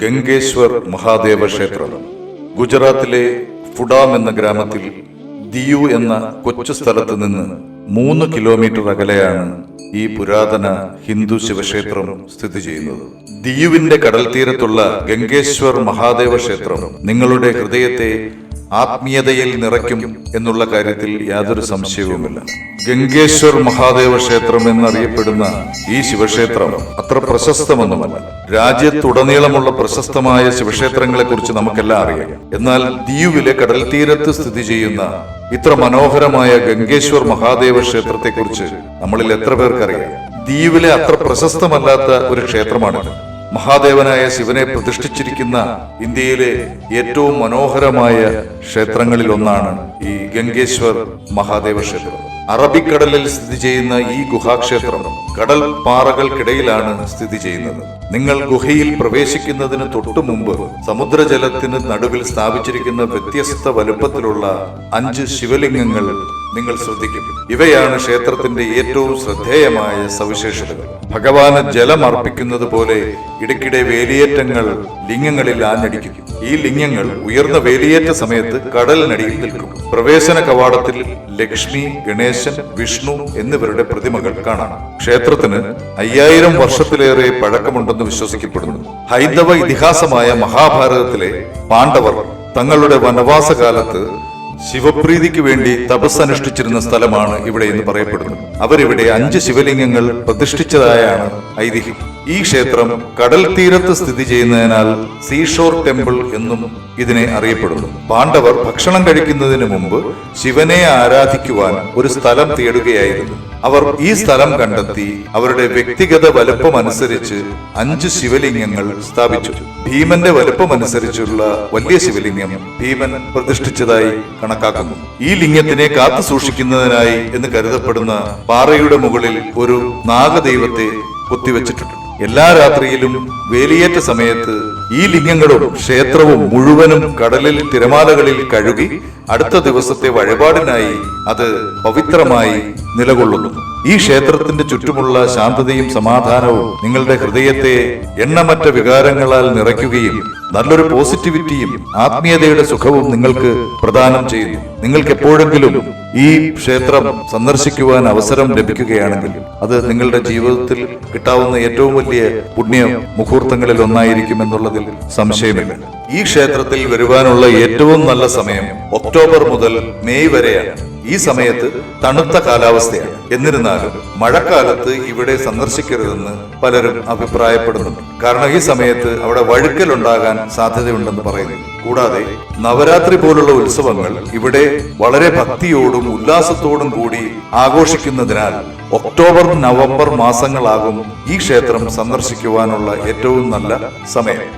ഗംഗേശ്വർ മഹാദേവ ക്ഷേത്രം. ഗുജറാത്തിലെ ഫുഡാം എന്ന ഗ്രാമത്തിൽ ദിയു എന്ന കൊച്ചു സ്ഥലത്ത് നിന്ന് മൂന്ന് കിലോമീറ്റർ അകലെയാണ് ഈ പുരാതന ഹിന്ദു ശിവക്ഷേത്രം സ്ഥിതി ചെയ്യുന്നത്. ദിയുവിന്റെ കടൽ തീരത്തുള്ള ഗംഗേശ്വർ മഹാദേവ ക്ഷേത്രം നിങ്ങളുടെ ഹൃദയത്തെ ആത്മീയതയിൽ നിറയ്ക്കും എന്നുള്ള കാര്യത്തിൽ യാതൊരു സംശയവുമില്ല. ഗംഗേശ്വർ മഹാദേവ ക്ഷേത്രം എന്നറിയപ്പെടുന്ന ഈ ശിവക്ഷേത്രം അത്ര പ്രശസ്തമൊന്നുമല്ല. രാജ്യത്തുടനീളമുള്ള പ്രശസ്തമായ ശിവക്ഷേത്രങ്ങളെ കുറിച്ച് നമുക്കെല്ലാം അറിയാം. എന്നാൽ ദ്വീപിലെ കടൽ തീരത്ത് സ്ഥിതി ചെയ്യുന്ന ഇത്ര മനോഹരമായ ഗംഗേശ്വർ മഹാദേവ ക്ഷേത്രത്തെക്കുറിച്ച് നമ്മളിൽ എത്ര പേർക്കറിയാം? ദ്വീപിലെ അത്ര പ്രശസ്തമല്ലാത്ത ഒരു ക്ഷേത്രമാണിത്. മഹാദേവനായ ശിവനെ പ്രതിഷ്ഠിച്ചിരിക്കുന്ന ഇന്ത്യയിലെ ഏറ്റവും മനോഹരമായ ക്ഷേത്രങ്ങളിൽ ഒന്നാണ് ഈ ഗംഗേശ്വർ മഹാദേവ ക്ഷേത്രം. അറബിക്കടലിൽ സ്ഥിതി ചെയ്യുന്ന ഈ ഗുഹാക്ഷേത്രം കടൽ പാറകൾക്കിടയിലാണ് സ്ഥിതി ചെയ്യുന്നത്. നിങ്ങൾ ഗുഹയിൽ പ്രവേശിക്കുന്നതിന് തൊട്ടു മുമ്പ് സമുദ്രജലത്തിന് നടുവിൽ സ്ഥാപിച്ചിരിക്കുന്ന വ്യത്യസ്ത വലുപ്പത്തിലുള്ള അഞ്ച് ശിവലിംഗങ്ങൾ നിങ്ങൾ ശ്രദ്ധിക്കും. ഇവയാണ് ക്ഷേത്രത്തിന്റെ ഏറ്റവും ശ്രദ്ധേയമായ സവിശേഷതകൾ. ഭഗവാന് ജലം അർപ്പിക്കുന്നത് പോലെ ഇടയ്ക്കിടെ വേലിയേറ്റങ്ങൾ ലിംഗങ്ങളിൽ ആഞ്ഞടിക്കും. ഈ ലിംഗങ്ങൾ ഉയർന്ന വേലിയേറ്റ സമയത്ത് കടലിനടിയിൽ നിൽക്കും. പ്രവേശന കവാടത്തിൽ ലക്ഷ്മി ഗണേശൻ വിഷ്ണു എന്നിവരുടെ പ്രതിമകൾ കാണാം. ക്ഷേത്രത്തിന് അയ്യായിരം വർഷത്തിലേറെ പഴക്കമുണ്ടെന്ന് വിശ്വസിക്കപ്പെടുന്നു. ഹൈന്ദവ ഇതിഹാസമായ മഹാഭാരതത്തിലെ പാണ്ഡവർ തങ്ങളുടെ വനവാസകാലത്ത് ശിവപ്രീതിക്ക് വേണ്ടി തപസ് അനുഷ്ഠിച്ചിരുന്ന സ്ഥലമാണ് ഇവിടെ എന്ന് പറയപ്പെടുന്നു. അവരിവിടെ അഞ്ച് ശിവലിംഗങ്ങൾ പ്രതിഷ്ഠിച്ചതായാണ് ഐതിഹ്യം. ഈ ക്ഷേത്രം കടൽ തീരത്ത് സ്ഥിതി ചെയ്യുന്നതിനാൽ സീഷോർ ടെമ്പിൾ എന്നും ഇതിനെ അറിയപ്പെടുന്നു. പാണ്ഡവർ ഭക്ഷണം കഴിക്കുന്നതിന് മുമ്പ് ശിവനെ ആരാധിക്കുവാൻ ഒരു സ്ഥലം തേടുകയായിരുന്നു. അവർ ഈ സ്ഥലം കണ്ടെത്തി അവരുടെ വ്യക്തിഗത വലുപ്പമനുസരിച്ച് അഞ്ച് ശിവലിംഗങ്ങൾ സ്ഥാപിച്ചു. ഭീമന്റെ വലുപ്പമനുസരിച്ചുള്ള വലിയ ശിവലിംഗം ഭീമൻ പ്രതിഷ്ഠിച്ചതായി കണക്കാക്കുന്നു. ഈ ലിംഗത്തിനെ കാത്തു സൂക്ഷിക്കുന്നതിനായി എന്ന് കരുതപ്പെടുന്ന പാറയുടെ മുകളിൽ ഒരു നാഗദൈവത്തെ കൊത്തിവെച്ചിട്ടുണ്ട്. എല്ലാ രാത്രിയിലും വേലിയേറ്റ സമയത്ത് ഈ ലിംഗങ്ങളും ക്ഷേത്രവും മുഴുവനും കടലിൽ തിരമാലകളിൽ കഴുകി അടുത്ത ദിവസത്തെ വഴിപാടിനായി അത് പവിത്രമായി നിലകൊള്ളുന്നു. ഈ ക്ഷേത്രത്തിന്റെ ചുറ്റുമുള്ള ശാന്തതയും സമാധാനവും നിങ്ങളുടെ ഹൃദയത്തെ എണ്ണമറ്റ വികാരങ്ങളാൽ നിറയ്ക്കുകയും നല്ലൊരു പോസിറ്റിവിറ്റിയും ആത്മീയതയുടെ സുഖവും നിങ്ങൾക്ക് പ്രദാനം ചെയ്യുന്നു. നിങ്ങൾക്ക് എപ്പോഴെങ്കിലും ഈ ക്ഷേത്രം സന്ദർശിക്കുവാൻ അവസരം ലഭിക്കുകയാണെങ്കിൽ അത് നിങ്ങളുടെ ജീവിതത്തിൽ കിട്ടാവുന്ന ഏറ്റവും വലിയ പുണ്യ മുഹൂർത്തങ്ങളിൽ ഒന്നായിരിക്കും എന്നുള്ളതിൽ സംശയമില്ല. ഈ ക്ഷേത്രത്തിൽ വരുവാനുള്ള ഏറ്റവും നല്ല സമയം ഒക്ടോബർ മുതൽ മെയ് വരെയാണ്. ഈ സമയത്ത് തണുത്ത കാലാവസ്ഥയാണ്. എന്നിരുന്നാലും മഴക്കാലത്ത് ഇവിടെ സന്ദർശിക്കരുതെന്ന് പലരും അഭിപ്രായപ്പെടുന്നുണ്ട്. കാരണം ഈ സമയത്ത് അവിടെ വഴുക്കൽ ഉണ്ടാകാൻ സാധ്യതയുണ്ടെന്ന് പറയുന്നു. കൂടാതെ നവരാത്രി പോലുള്ള ഉത്സവങ്ങൾ ഇവിടെ വളരെ ഭക്തിയോടും ഉല്ലാസത്തോടും കൂടി ആഘോഷിക്കുന്നതിനാൽ ഒക്ടോബർ നവംബർ മാസങ്ങളാകും ഈ ക്ഷേത്രം സന്ദർശിക്കുവാനുള്ള ഏറ്റവും നല്ല സമയം.